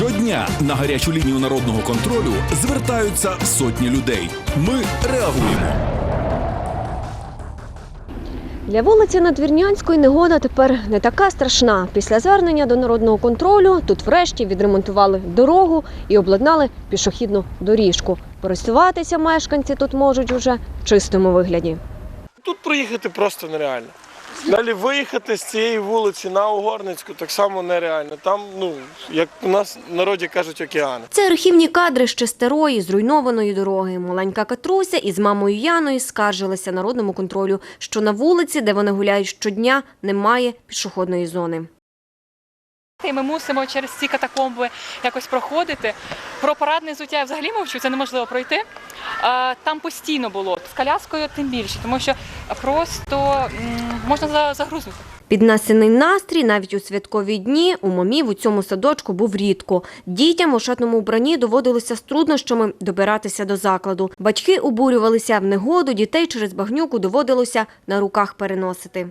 Щодня на гарячу лінію народного контролю звертаються сотні людей. Ми реагуємо. Для вулиці Надвірнянської негода тепер не така страшна. Після звернення до народного контролю тут врешті відремонтували дорогу і обладнали пішохідну доріжку. Пересуватися мешканці тут можуть уже в чистому вигляді. Тут проїхати просто нереально. Далі виїхати з цієї вулиці на Угорницьку так само нереально. Там, ну, як у нас в народі кажуть, океани. Це архівні кадри ще старої, зруйнованої дороги. Маленька Катруся із мамою Яною скаржилася народному контролю, що на вулиці, де вони гуляють щодня, немає пішохідної зони. І ми мусимо через ці катакомби якось проходити. Про парадне взуття я взагалі мовчу, це неможливо пройти. Е, Там постійно було з коляскою тим більше, тому що просто можна загрузнути. Піднесений настрій навіть у святкові дні у мамів у цьому садочку був рідко. Дітям у шатному убранні доводилося з труднощами добиратися до закладу. Батьки обурювалися в негоду, дітей через багнюку доводилося на руках переносити.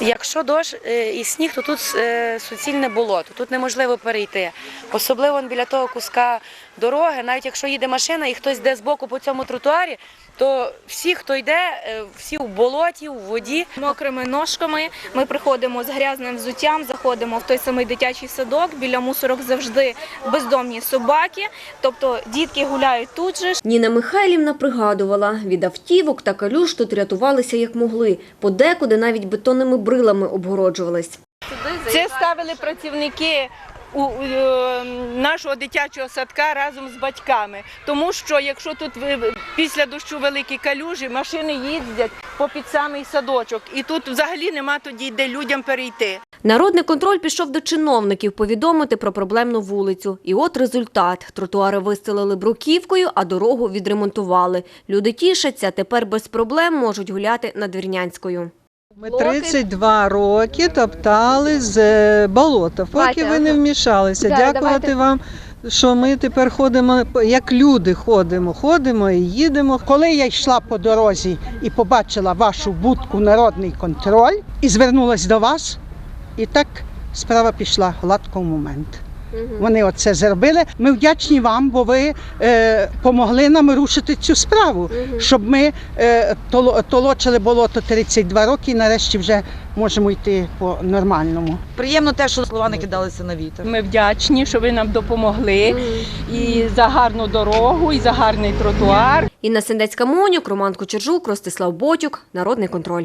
Якщо дощ е, і сніг, то тут е, суцільне болото, тут неможливо перейти. Особливо біля того куска дороги, навіть якщо їде машина і хтось йде збоку по цьому тротуарі, то всі, хто йде, е, всі в болоті, в воді. мокрими ножками. Ми приходимо з грязним взуттям, заходимо в той самий дитячий садок. Біля мусорок завжди бездомні собаки. Тобто дітки гуляють тут же. Ніна Михайлівна пригадувала, від автівок та калюш тут рятувалися як могли. Подекуди навіть бетонними брилами обгороджувались. Це ставили працівники у, е, нашого дитячого садка разом з батьками. Тому що якщо тут ви- після дощу великі калюжі, машини їздять попід самий садочок, і тут взагалі нема тоді, де людям перейти. Народний контроль пішов до чиновників повідомити про проблемну вулицю. І от результат. Тротуари вистелили бруківкою, а дорогу відремонтували. Люди тішаться, тепер без проблем можуть гуляти над Вірнянською. Ми 32 роки топтали з е, болота, поки ви не вмішалися. Да, Дякувати давайте. вам, що ми тепер ходимо, як люди ходимо, ходимо і їдемо. Коли я йшла по дорозі і побачила вашу будку народний контроль і звернулася до вас, і так справа пішла гладко в момент. Вони оце зробили. Ми вдячні вам, бо ви е, помогли нам рушити цю справу, щоб ми е, толочили болото 32 роки і нарешті вже можемо йти по нормальному. Приємно те, що слова не кидалися на вітер. Ми вдячні, що ви нам допомогли і за гарну дорогу, і за гарний тротуар. Інна Сендецька Монюк, Роман Кочержук, Ростислав Ботюк. Народний контроль.